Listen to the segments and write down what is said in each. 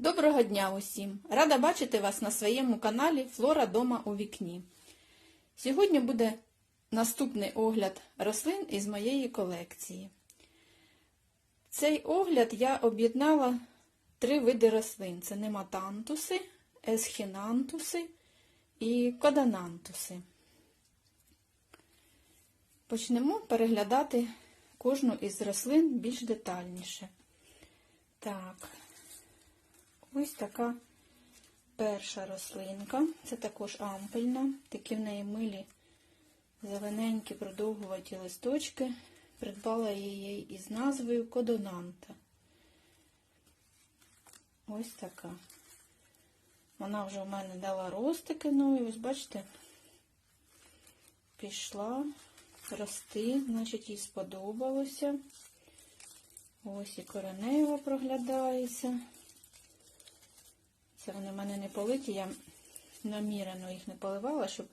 Доброго дня усім! Рада бачити вас на своєму каналі Флора дома у вікні. Сьогодні буде наступний огляд рослин із моєї колекції. Цей огляд я об'єднала три види рослин: це нематантуси, есхінантуси і кодонантуси. Почнемо переглядати кожну із рослин більш детальніше. Так, ось така перша рослинка. Це також ампельна, такі в неї милі зелененькі продовгуваті листочки. Придбала її із назвою Кодонанта. Ось така. Вона вже в мене дала ростики нові, ось бачите, пішла рости, значить, їй сподобалося. Ось і коренева проглядається. Це вони в мене не политі, я намірено їх не поливала, щоб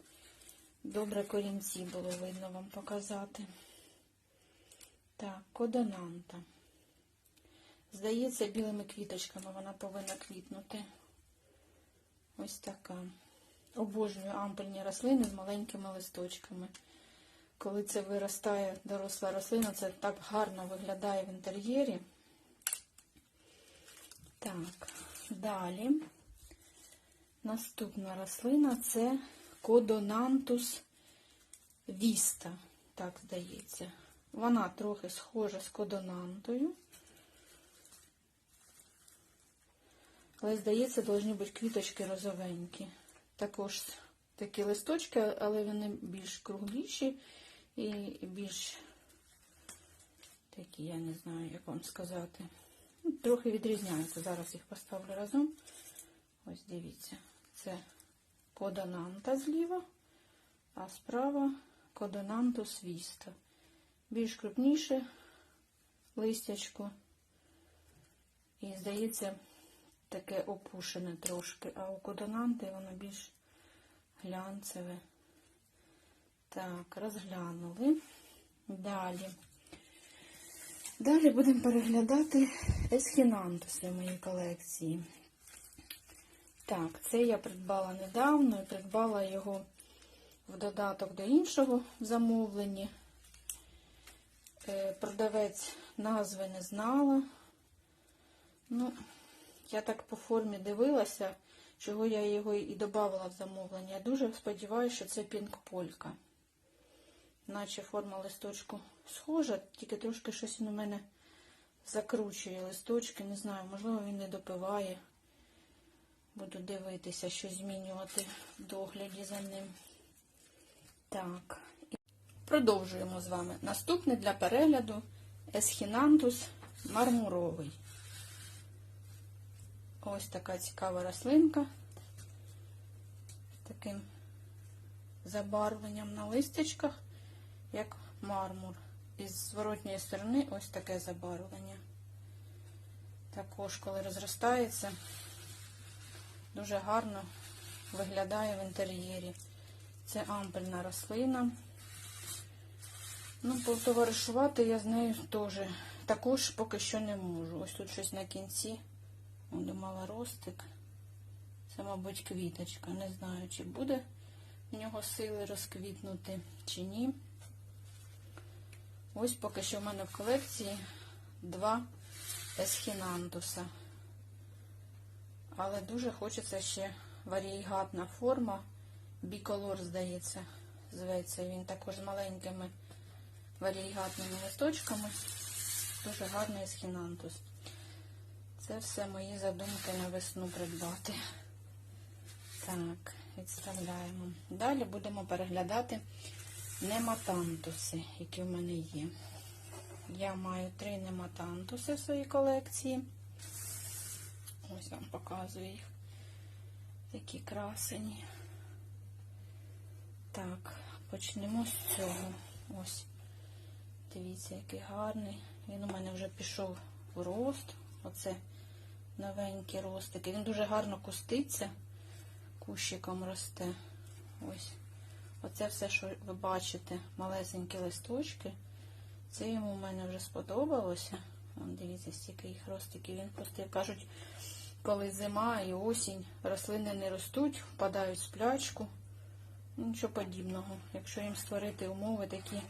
добре корінці було видно вам показати. Так, кодонанта. Здається, білими квіточками вона повинна квітнути. Ось така. Обожнюю ампельні рослини з маленькими листочками. Коли це виростає доросла рослина, це так гарно виглядає в інтер'єрі. Так, далі. Наступна рослина це кодонантус віста, так здається. Вона трохи схожа з кодонантою. Але, здається, повинні бути квіточки розовенькі. Також такі листочки, але вони більш кругліші і більш такі, я не знаю, як вам сказати. Ну, Трохи відрізняються. Зараз їх поставлю разом. Ось дивіться, це кодонанта зліва, а справа кодонантус віста. Більш крупніше листячко. І, здається, таке опушене трошки, а у кодонанти воно більш глянцеве. Так, розглянули. Далі. Далі будемо переглядати есхінантуси в моїй колекції. Так, це я придбала недавно і придбала його в додаток до іншого в замовленні. Е, Продавець назви не знала. Ну, я так по формі дивилася, чого я його і додавала в замовлення. Я дуже сподіваюся, що це пінк полька. Наче форма листочку схожа, тільки трошки щось у мене закручує листочки. Не знаю, можливо, він не допиває. Буду дивитися, що змінювати в догляді за ним. Так, продовжуємо з вами. Наступне для перегляду есхінантус мармуровий. Ось така цікава рослинка. Таким забарвленням на листячках, як мармур. Із зворотньої сторони ось таке забарвлення. Також, коли розростається, дуже гарно виглядає в інтер'єрі. Це ампельна рослина. Ну, потоваришувати я з нею теж також поки що не можу. Ось тут щось на кінці. Думала ростик. Це, мабуть, квіточка. Не знаю, чи буде в нього сили розквітнути, чи ні. Ось поки що в мене в колекції два есхінантуса. Але дуже хочеться ще варієгатна форма. Біколор, здається, зветься. Він також з маленькими варієгатними листочками. Дуже гарний есхінантус. Це все мої задумки на весну придбати. Так, відставляємо. Далі будемо переглядати нематантуси, які в мене є. Я маю три нематантуси в своїй колекції. Ось вам показую їх. Такі красені. Так, почнемо з цього. Ось. Дивіться, який гарний. Він у мене вже пішов в рост. Оце новенькі ростики. Він дуже гарно куститься, кущиком росте. Ось. Оце все, що ви бачите, малесенькі листочки. Це йому в мене вже сподобалося. Вон, дивіться, стільки їх ростиків. Він просто, як кажуть, коли зима і осінь, рослини не ростуть, впадають в сплячку. Нічого подібного. Якщо їм створити умови такі,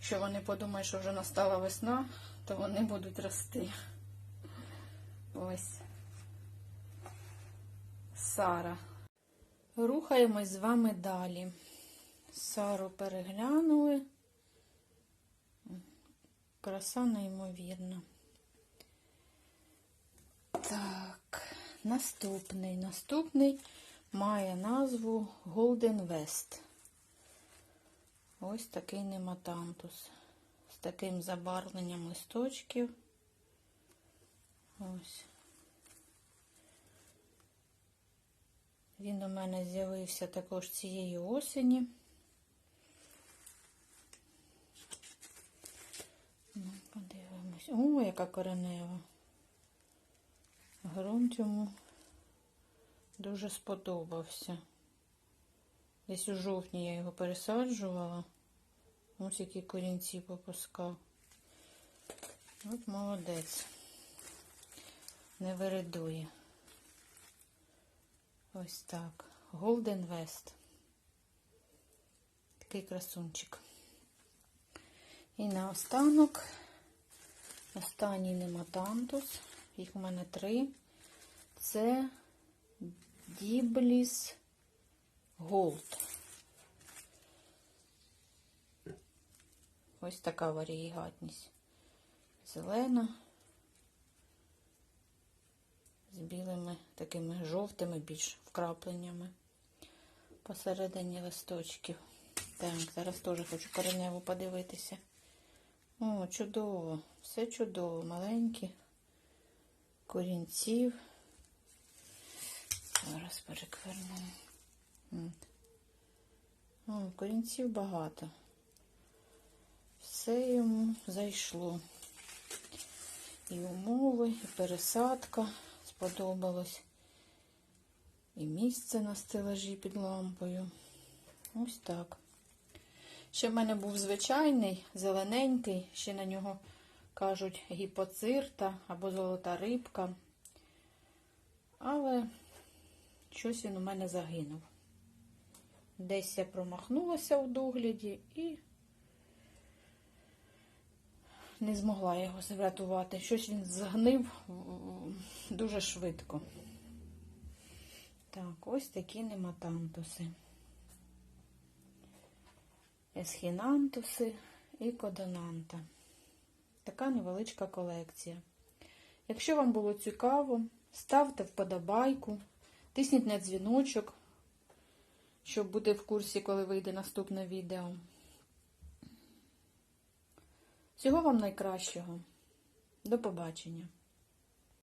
що вони подумають, що вже настала весна, то вони будуть рости. Ось. Сара. Рухаємось з вами далі. Сару переглянули. Краса неймовірна. Так, наступний. Наступний має назву Golden West. Ось такий нематантус. З таким забарвленням листочків. Ось. Він у мене з'явився також цієї осені. Ну, подивимось. О, яка коренева. Грунт йому дуже сподобався. Десь у жовтні я його пересаджувала. Ось які корінці попускав. От молодець. Не виридує. Ось так. Golden West. Такий красунчик. І наостанок останній нематантус. Їх у мене три. Це Дібліс Голд. Ось така варієгатність. Зелена. З білими такими жовтими більш вкрапленнями посередині листочків. Так, зараз теж хочу кореневу подивитися. О, чудово, все чудово, маленькі корінців. Зараз перекверну. О, корінців багато. Все йому зайшло. І умови, і пересадка сподобалось. І місце на стелажі під лампою. Ось так. Ще в мене був звичайний, зелененький, ще на нього кажуть гіпоцирта або золота рибка. Але щось він у мене загинув. Десь я промахнулася у догляді і не змогла його врятувати. Щось він згнив дуже швидко. Так, ось такі нематантуси. Есхінантуси і кодонанта. Така невеличка колекція. Якщо вам було цікаво, ставте вподобайку, тисніть на дзвіночок, щоб бути в курсі, коли вийде наступне відео. Всього вам найкращого. До побачення!